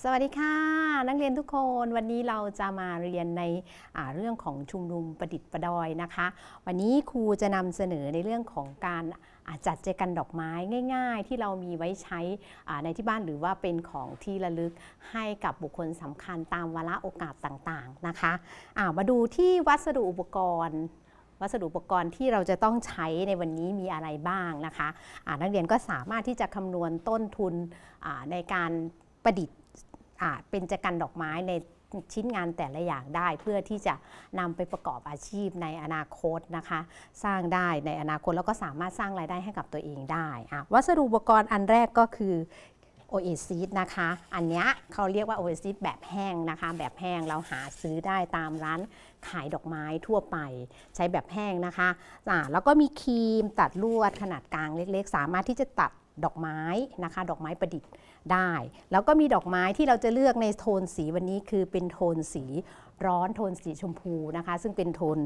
สวัสดีค่ะ นักเรียนทุกคนวันนี้เราจะมาเรียนในเรื่องของชุมนุมประดิษฐ์ประดอยนะคะ วันนี้ครูจะนำเสนอในเรื่องของการาจัดแจกันดอกไม้ง่าย ๆ ที่เรามีไว้ใช้ในที่บ้านหรือว่าเป็นของที่ระลึกให้กับบุคคลสำคัญตามวาระโอกาสต่างๆนะคะามาดูที่วัสดุอุปกรณ์วัสดุอุปกรณ์ที่เราจะต้องใช้ในวันนี้มีอะไรบ้างนะคะนักเรียนก็สามารถที่จะคำนวณต้นทุนในการประดิษฐ์ เป็นจักรันดอกไม้ในชิ้นงานแต่ละอย่างได้เพื่อที่จะนำไปประกอบอาชีพในอนาคตนะคะ สร้างได้ในอนาคตแล้วก็สามารถสร้างรายได้ให้กับตัวเองได้ วัสดุอุปกรณ์อันแรกก็คือโอเอซิสนะคะ อันนี้เขาเรียกว่าโอเอซิสแบบแห้งนะคะ แบบแห้งเราหาซื้อได้ตามร้านขายดอกไม้ทั่วไปใช้แบบแห้งนะคะอ่าแล้วก็มีครีมตัดลวดขนาดกลางเล็กๆ สามารถที่จะตัด ดอกไม้นะคะ ดอกไม้ประดิษฐ์ได้ แล้วก็มีดอกไม้ที่เราจะเลือกในโทนสีวันนี้คือเป็นโทนสีร้อนโทนสีชมพูนะคะ ซึ่งเป็นโทน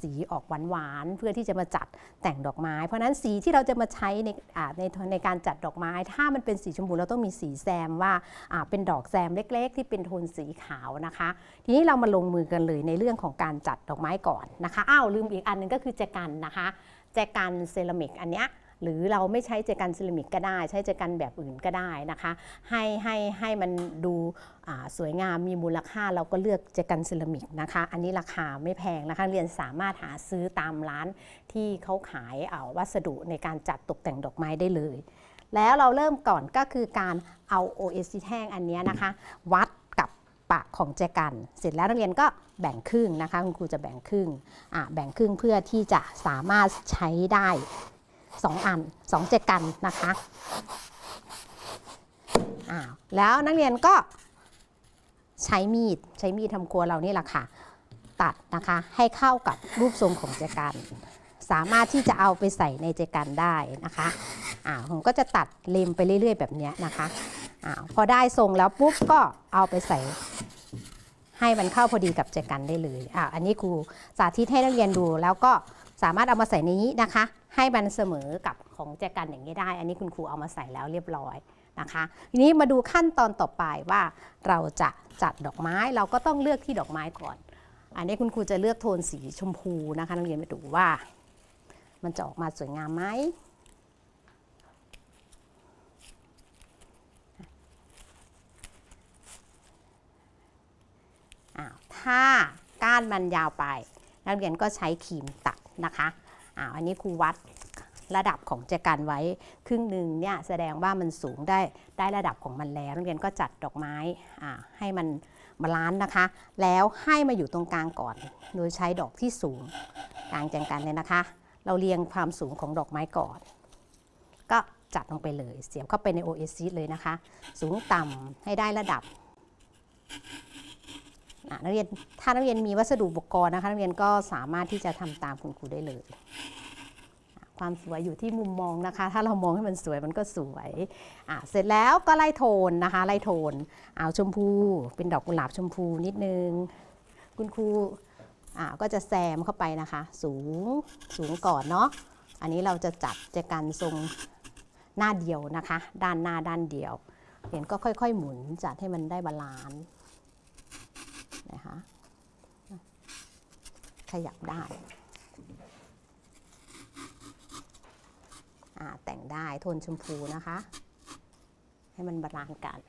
สีออกหวานๆเพื่อที่จะมาจัดแต่งดอกไม้ เพราะนั้นสีที่เราจะมาใช้ในในในการจัดดอกไม้ ถ้ามันเป็นสีชมพูเราต้องมีสีแซมว่าเป็นดอกแซมเล็ก ๆ ที่เป็นโทนสีขาวนะคะ ทีนี้เรามาลงมือกันเลยในเรื่องของการจัดดอกไม้ก่อนนะคะอ้าวลืมอีกอันหนึงก็คือแจกันนะคะแจกันเซรามิกอันเนี้ย หรือเราไม่ใช้แจกันเซรามิกก็ได้ ใช้แจกันแบบอื่นก็ได้นะคะ ให้ให้ให้มันดูสวยงามมีมูลค่าเราก็เลือกแจกันเซรามิกนะคะ อันนี้ราคาไม่แพงนะคะเรียนสามารถหาซื้อตามร้านที่เขาขายเอาวัสดุในการจัดตกแต่งดอกไม้ได้เลย แล้วเราเริ่มก่อนก็คือการเอา OSC แท่งอันนี้นะคะ วัดกับปากของแจกัน เสร็จแล้วนักเรียนก็แบ่งครึ่งนะคะ คุณครูจะแบ่งครึ่งแบ่งครึ่งเพื่อที่จะสามารถใช้ได้ 2 อัน2แจกันนะคะอ้าวแล้วนักเรียนก็ใช้มีดใช้มีดทำครัวเรานี่แหละค่ะ ตัดนะคะให้เข้ากับรูปทรงของแจกัน สามารถที่จะเอาไปใส่ในแจกันได้นะคะอ่าวผมก็จะตัดเล็มไปเรื่อย ๆ แบบนี้นะคะอ่าวพอได้ทรงแล้วปุ๊บก็เอาไปใส่ให้มันเข้าพอดีกับแจกันได้เลยอ่าอันนี้ครูสาธิตให้นักเรียนดูแล้วก็สามารถเอามาใส่ในนี้นะคะ ให้มันเสมอกับของแจกันอย่างนี้ได้ อันนี้คุณครูเอามาใส่แล้วเรียบร้อยนะคะ ทีนี้มาดูขั้นตอนต่อไปว่าเราจะจัดดอกไม้เราก็ต้องเลือกที่ดอกไม้ก่อน อันนี้คุณครูจะเลือกโทนสีชมพูนะคะนักเรียนไปดูว่า มันจะออกมาสวยงามไหมอ้าวถ้าก้านมันยาวไป นักเรียนก็ใช้ครีมตัดนะคะ อ่าอันนี้ครูวัดระดับของแจกันไว้ ครึ่งหนึ่งเนี่ยแสดงว่ามันสูงได้ได้ระดับของมันแล้วนักเรียนก็จัดดอกไม้อ่าให้มันบาลานซ์นะคะ แล้วให้มาอยู่ตรงกลางก่อน โดยใช้ดอกที่สูงกลางแจกันเลยนะคะ เราเรียงความสูงของดอกไม้ก่อน ก็จัดลงไปเลย เสียบเข้าไปใน OSC เลยนะคะ สูงต่ำให้ได้ระดับ นักเรียนถ้านักเรียนมีวัสดุอุปกรณ์นะคะนักเรียนก็สามารถที่จะทำตามคุณครูได้เลย ความสวยอยู่ที่มุมมองนะคะ ถ้าเรามองให้มันสวยมันก็สวยอะเสร็จแล้วก็ไล่โทนนะคะไล่โทนเอาชมพู เป็นดอกกุหลาบชมพูนิดนึง คุณครูอะก็จะแซมเข้าไปนะคะ สูงสูงก่อนเนาะอันนี้เราจะจัดจะกันทรงหน้าเดียวนะคะ ด้านหน้าด้านเดียวเรียนก็ค่อย ๆ หมุนจัดให้มันได้บาลานซ์ นะคะขยับได้แต่งได้โทนชมพูนะคะ ให้มันบาลานซ์กัน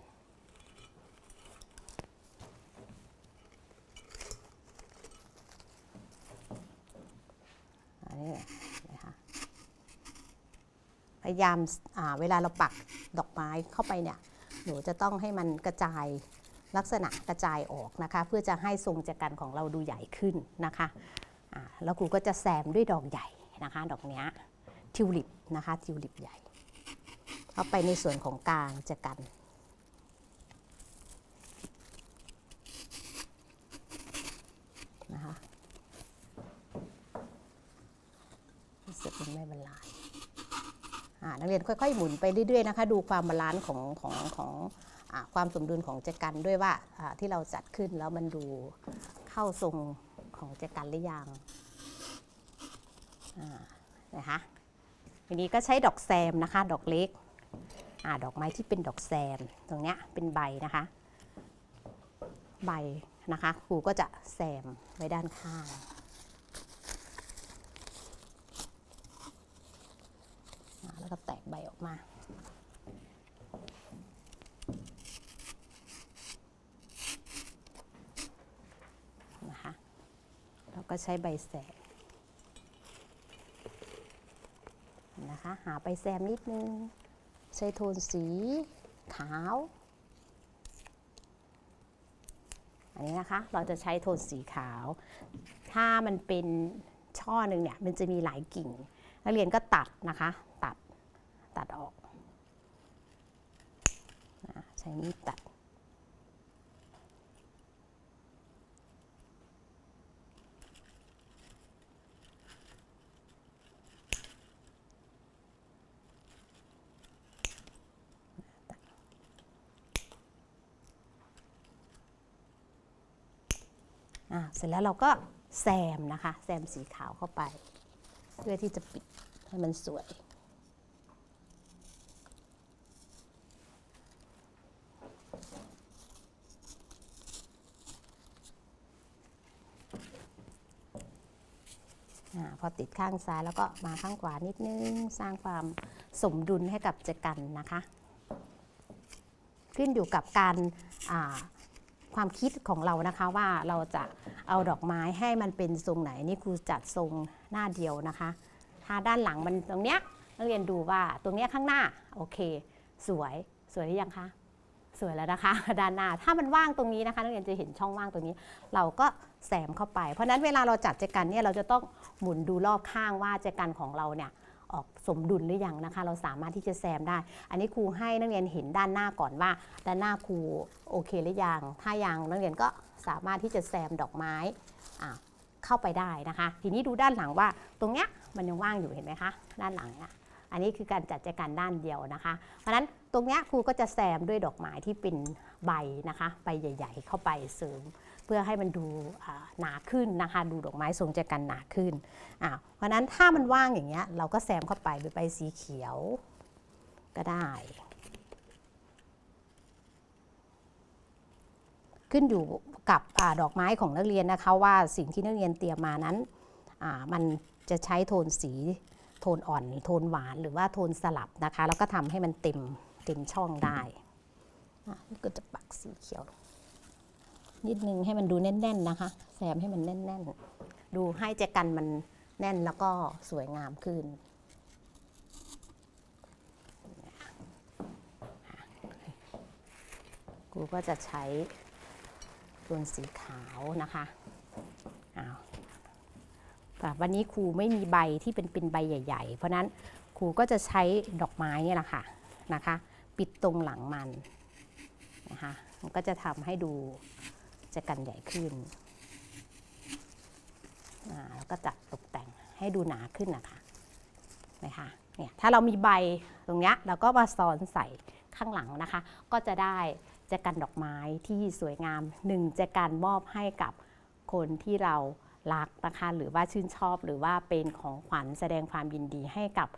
อันนี้นะคะพยายามเวลาเราปักดอกไม้เข้าไปเนี่ย หนูจะต้องให้มันกระจาย ลักษณะกระจายออกนะคะ เพื่อจะให้ทรงจักรันของเราดูใหญ่ขึ้นนะคะแล้วครูก็จะแซมด้วยดอกใหญ่นะคะ ดอกเนี้ยทิวลิปนะคะทิวลิปใหญ่ เข้าไปในส่วนของกลางจักรันนะคะรู้สึกมันไม่บรรลานซ์นักเรียนค่อยๆหมุนไปเรื่อยๆนะคะ ดูความบาลานซ์ของของของ ความสมดุลของแจกันด้วยว่าที่เราจัดขึ้นแล้วมันดูเข้าทรงของแจกันหรือยังนะคะทีนี้ก็ใช้ดอกแซมนะคะ ดอกเล็กอดอกไม้ที่เป็นดอกแซมตรงเนี้ยเป็นใบนะคะ ใบนะคะครูก็จะแซมไว้ด้านข้าง อ่าแล้วก็แตกใบออกมา นะคะแล้ว ก็ใช้ใบแสมนะคะหาใบแซมนิดนึง ใช้โทนสีขาว อันนี้นะคะเราจะใช้โทนสีขาว ถ้ามันเป็นช่อหนึ่งเนี่ยมันจะมีหลายกิ่ง นักเรียนก็ตัดนะคะ ตัดตัดออกใช้มีดตัด อะเสร็จแล้วเราก็แซมนะคะแซมสีขาวเข้าไป เพื่อที่จะปิดให้มันสวยอพอติดข้างซ้ายแล้วก็มาข้างขวานิดนึง สร้างความสมดุลให้กับเจกันนะคะ ขึ้นอยู่กับการา ความคิดของเรานะคะว่าเราจะเอาดอกไม้ให้มันเป็นทรงไหนนี่ครูจัดทรงหน้าเดียวนะคะ ถ้าด้านหลังมันตรงเนี้ยนักเรียนดูว่าตรงเนี้ยข้างหน้าโอเค สวยสวยหรือยังคะสวยแล้วนะคะ ด้านหน้าถ้ามันว่างตรงนี้นะคะนักเรียนจะเห็นช่องว่างตรงนี้ เราก็แสมเข้าไป เพราะนั้นเวลาเราจัดแจกันเนี่ยเราจะต้องหมุนดูรอบข้างว่าแจกันของเราเนี่ย ออกสมดุลหรือยังนะคะ เราสามารถที่จะแซมได้ อันนี้ครูให้นักเรียนเห็นด้านหน้าก่อนว่า ด้านหน้าครูโอเคหรือยัง ถ้ายังนักเรียนก็สามารถที่จะแซมดอกไม้เข้าไปได้นะคะ ทีนี้ดูด้านหลังว่าตรงเนี้ยมันยังว่างอยู่เห็นไหมคะด้านหลังเนี่ยอันนี้คือการจัดแจกันด้านเดียวนะคะ เพราะนั้นตรงเนี้ยครูก็จะแซมด้วยดอกไม้ที่เป็นใบนะคะใบใหญ่ ๆ เข้าไปเสริม พื่อให้มันดูหนาขึ้นนะคะดูดอกไม้ทรงแจกันหนาขึ้นอ่าเพราะนั้นถ้ามันว่างอย่างเงี้ยเราก็แซมเข้าไปด้วยใบสีเขียวก็ได้ ขึ้นอยู่กับอดอกไม้ของนักเรียนนะคะว่าสิ่งที่นักเรียนเตรียมมานั้นมันจะใช้โทนสีโทนอ่อน โทนหวานหรือว่าโทนสลับนะคะ แล้วก็ทำให้มันเต็มเต็มช่องได้ก็จะปักสีเขียว นิดนึงให้มันดูแน่นๆนะคะ แซมให้มันแน่นๆ ดูให้แจกันมันแน่นแล้วก็สวยงามขึ้น กูก็จะใช้โทนสีขาวนะคะอาวแต่วันนี้ครูไม่มีใบที่เป็นเป็นใบใหญ่ ๆ เพราะนั้นครูก็จะใช้ดอกไม้นี่แหละค่ะนะคะ ปิดตรงหลังมันนะคะมันก็จะทำให้ดู จะกันใหญ่ขึ้นแล้วก็จัดตกแต่งให้ดูหนาขึ้นนะคะนะคะเนี่ยถ้าเรามีใบตรงเนี้ยเราก็มาซ้อนใส่ข้างหลังนะคะ ก็จะได้แจกันดอกไม้ที่สวยงามหนึ่งแจกันมอบให้กับคนที่เรารักนะคะหรือว่าชื่นชอบหรือว่าเป็นของขวัญแสดงความยินดีให้กับ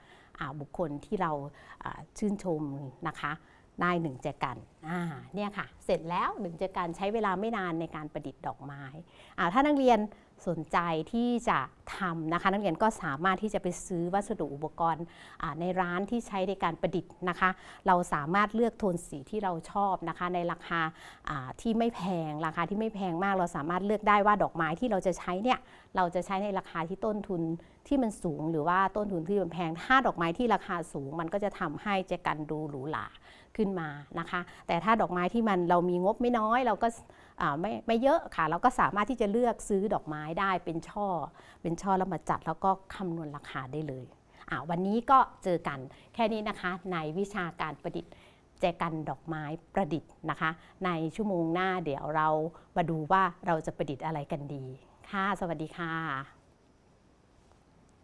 บุคคลที่เราชื่นชมนะคะ ได้หนึ่งแจกันอ่าเนี่ยค่ะ เสร็จแล้วหนึ่งแจกันใช้เวลาไม่นานในการประดิษฐ์ดอกไม้อ่าถ้านักเรียนสนใจที่จะทำนะคะ นักเรียนก็สามารถที่จะไปซื้อวัสดุอุปกรณ์ในร้านที่ใช้ในการประดิษฐ์นะคะ เราสามารถเลือกโทนสีที่เราชอบนะคะ ในราคาาที่ไม่แพงราคาที่ไม่แพงมากเราสามารถเลือกได้ว่าดอกไม้ที่เราจะใช้เนี่ยเราจะใช้ในราคาที่ต้นทุนที่มันสูง หรือว่าต้นทุนที่มันแพงถ้าดอกไม้ที่ราคาสูง มันก็จะทำให้แจกันดูหรูหรา ขึ้นมานะคะ แต่ถ้าดอกไม้ที่มันเรามีงบไม่น้อย เราก็าไม่ไม่เยอะค่ะ เราก็สามารถที่จะเลือกซื้อดอกไม้ได้เป็นช่อ เป็นช่อแล้วมาจัดแล้วก็คำนวณราคาได้เลยวันนี้ก็เจอกันแค่นี้นะคะ ในวิชาการประดิษฐ์แจกันดอกไม้ประดิษฐ์นะคะ ในชั่วโมงหน้าเดี๋ยวเรามาดูว่าเราจะประดิษฐ์อะไรกันดี ค่ะ สวัสดีค่ะ